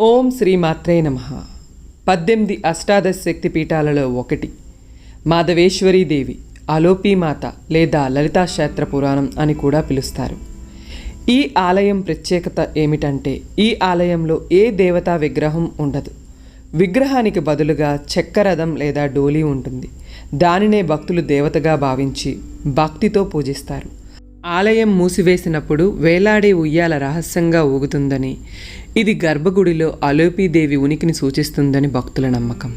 ఓం శ్రీ మాత్రే నమ. పద్దెనిమిది అష్టాదశ శక్తి పీఠాలలో ఒకటి. మాధవేశ్వరీ దేవి అలోపీమాత లేదా లలితా క్షేత్ర పురాణం అని కూడా పిలుస్తారు. ఈ ఆలయం ప్రత్యేకత ఏమిటంటే ఈ ఆలయంలో ఏ దేవతా విగ్రహం ఉండదు. విగ్రహానికి బదులుగా చెక్కరథం లేదా డోలీ ఉంటుంది. దానినే భక్తులు దేవతగా భావించి భక్తితో పూజిస్తారు. ఆలయం మూసివేసినప్పుడు వేలాడే ఉయ్యాల రహస్యంగా ఊగుతుందని ఇది గర్భగుడిలో అలోపీదేవి ఉనికిని సూచిస్తుందని భక్తుల నమ్మకం.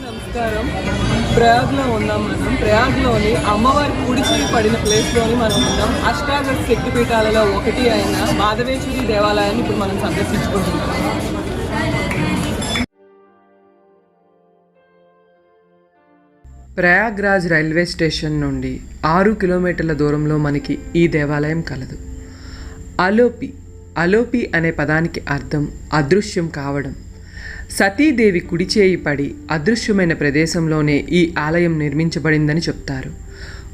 నమస్కారం. ప్రయాగ్లో ఉన్నాం మనం. ప్రయాగ్లోని అమ్మవారి కుడి పడిన ప్లేస్లోని మనం ఉన్నాం. అష్టాదశ శక్తిపీఠాలలో ఒకటి అయిన మాధవేశ్వరి దేవాలయాన్ని ఇప్పుడు మనం సందర్శించుకుంటున్నాం. ప్రయాగ్రాజ్ రైల్వే స్టేషన్ నుండి ఆరు కిలోమీటర్ల దూరంలో మనకి ఈ దేవాలయం కలదు. అలోపి అలోపి అనే పదానికి అర్థం అదృశ్యం కావడం. సతీదేవి కుడిచేయి పడి అదృశ్యమైన ప్రదేశంలోనే ఈ ఆలయం నిర్మించబడిందని చెప్తారు.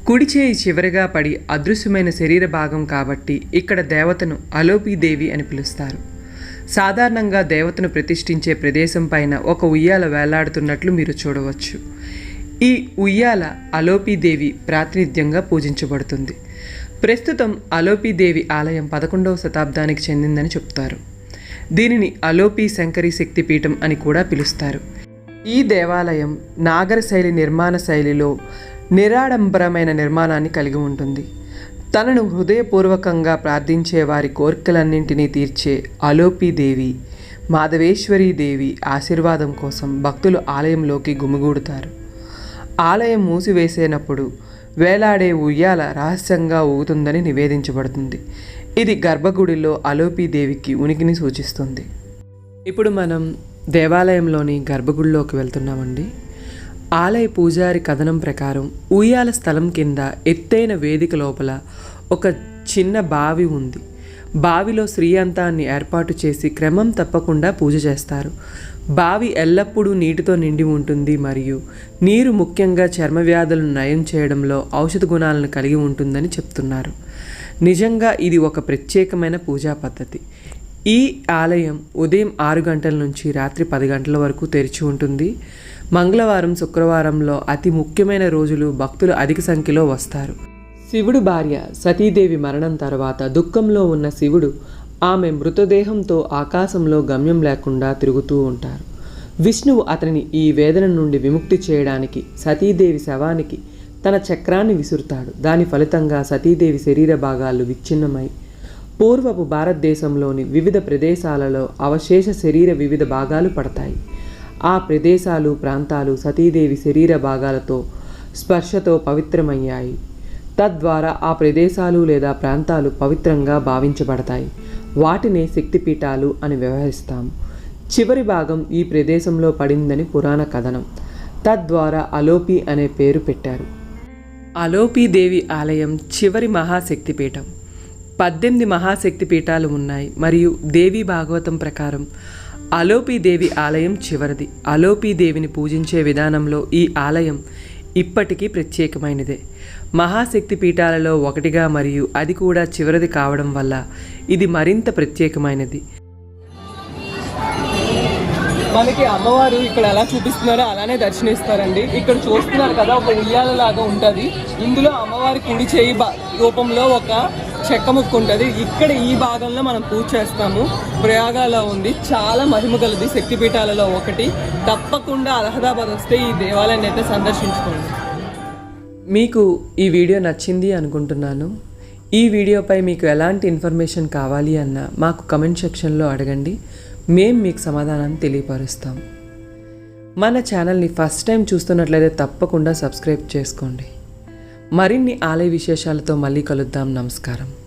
కుడిచేయి చివరిగా పడి అదృశ్యమైన శరీర భాగం కాబట్టి ఇక్కడ దేవతను అలోపీదేవి అని పిలుస్తారు. సాధారణంగా దేవతను ప్రతిష్ఠించే ప్రదేశం పైన ఒక ఉయ్యాల వేలాడుతున్నట్లు మీరు చూడవచ్చు. ఈ ఉయ్యాల అలోపీదేవి ప్రాతినిధ్యంగా పూజించబడుతుంది. ప్రస్తుతం అలోపీదేవి ఆలయం పదకొండవ శతాబ్దానికి చెందిందని చెప్తారు. దీనిని అలోపి శంకరి శక్తిపీఠం అని కూడా పిలుస్తారు. ఈ దేవాలయం నాగర శైలి నిర్మాణ శైలిలో నిరాడంబరమైన నిర్మాణాన్ని కలిగి ఉంటుంది. తనను హృదయపూర్వకంగా ప్రార్థించే వారి కోరికలన్నింటినీ తీర్చే అలోపీదేవి మాధవేశ్వరీదేవి దేవి ఆశీర్వాదం కోసం భక్తులు ఆలయంలోకి గుమిగూడుతారు. ఆలయం మూసివేసేనప్పుడు వేలాడే ఉయ్యాల రహస్యంగా ఊగుతుందని నివేదించబడుతుంది. ఇది గర్భగుడిలో అలోపీదేవికి ఉనికిని సూచిస్తుంది. ఇప్పుడు మనం దేవాలయంలోని గర్భగుడిలోకి వెళ్తున్నామండి. ఆలయ పూజారి కథనం ప్రకారం ఉయ్యాల స్థలం కింద ఎత్తైన వేదిక లోపల ఒక చిన్న బావి ఉంది. బావిలో శ్రీయంతాన్ని ఏర్పాటు చేసి క్రమం తప్పకుండా పూజ చేస్తారు. బావి ఎల్లప్పుడూ నీటితో నిండి ఉంటుంది మరియు నీరు ముఖ్యంగా చర్మ వ్యాధులను నయం చేయడంలో ఔషధ గుణాలను కలిగి ఉంటుందని చెప్తున్నారు. నిజంగా ఇది ఒక ప్రత్యేకమైన పూజా పద్ధతి. ఈ ఆలయం ఉదయం ఆరు గంటల నుంచి రాత్రి పది గంటల వరకు తెరిచి ఉంటుంది. మంగళవారం శుక్రవారంలో అతి ముఖ్యమైన రోజులు భక్తులు అధిక సంఖ్యలో వస్తారు. శివుడు భార్య సతీదేవి మరణం తర్వాత దుఃఖంలో ఉన్న శివుడు ఆమె మృతదేహంతో ఆకాశంలో గమ్యం లేకుండా తిరుగుతూ ఉంటారు. విష్ణువు అతనిని ఈ వేదన నుండి విముక్తి చేయడానికి సతీదేవి శవానికి తన చక్రాన్ని విసురుతాడు. దాని ఫలితంగా సతీదేవి శరీర భాగాలు విచ్ఛిన్నమై పూర్వపు భారతదేశంలోని వివిధ ప్రదేశాలలో అవశేష శరీర వివిధ భాగాలు పడతాయి. ఆ ప్రదేశాలు ప్రాంతాలు సతీదేవి శరీర భాగాలతో స్పర్శతో పవిత్రమయ్యాయి. తద్వారా ఆ ప్రదేశాలు లేదా ప్రాంతాలు పవిత్రంగా భావించబడతాయి. వాటినే శక్తిపీఠాలు అని వ్యవహరిస్తాము చివరి భాగం ఈ ప్రదేశంలో పడిందని పురాణ కథనం. తద్వారా అలోపి అనే పేరు పెట్టారు. అలోపీదేవి ఆలయం చివరి మహాశక్తిపీఠం. పద్దెనిమిది మహాశక్తిపీఠాలు ఉన్నాయి మరియు దేవి భాగవతం ప్రకారం అలోపీదేవి ఆలయం చివరిది. అలోపీదేవిని పూజించే విధానంలో ఈ ఆలయం ఇప్పటికీ ప్రత్యేకమైనదే. మహాశక్తి పీఠాలలో ఒకటిగా మరియు అది కూడా చివరిది కావడం వల్ల ఇది మరింత ప్రత్యేకమైనది. మనకి అమ్మవారు ఇక్కడ ఎలా చూపిస్తున్నారో అలానే దర్శనిస్తారండి ఇక్కడ చూస్తున్నారు కదా ఒక ఉయ్యాల లాగా ఉంటుంది. ఇందులో అమ్మవారి కుడి చేయి రూపంలో ఒక చెక్క ముక్కు ఉంటుంది ఇక్కడ ఈ భాగంలో మనం పూజ చేస్తాము. ప్రయాగాలో ఉంది. చాలా మహిమ గలది శక్తిపీఠాలలో ఒకటి. తప్పకుండా అలహదాబాద్ వస్తే ఈ దేవాలయాన్ని అయితే సందర్శించుకోండి. మీకు ఈ వీడియో నచ్చింది అనుకుంటున్నాను. ఈ వీడియోపై మీకు ఎలాంటి ఇన్ఫర్మేషన్ కావాలి అన్న మాకు కమెంట్ సెక్షన్లో అడగండి. మేము మీకు సమాధానాన్ని తెలియపరుస్తాం. మన ఛానల్ని ఫస్ట్ టైం చూస్తున్నట్లయితే తప్పకుండా సబ్స్క్రైబ్ చేసుకోండి. మరిన్ని ఆలయ విశేషాలతో మళ్ళీ కలుద్దాం. నమస్కారం.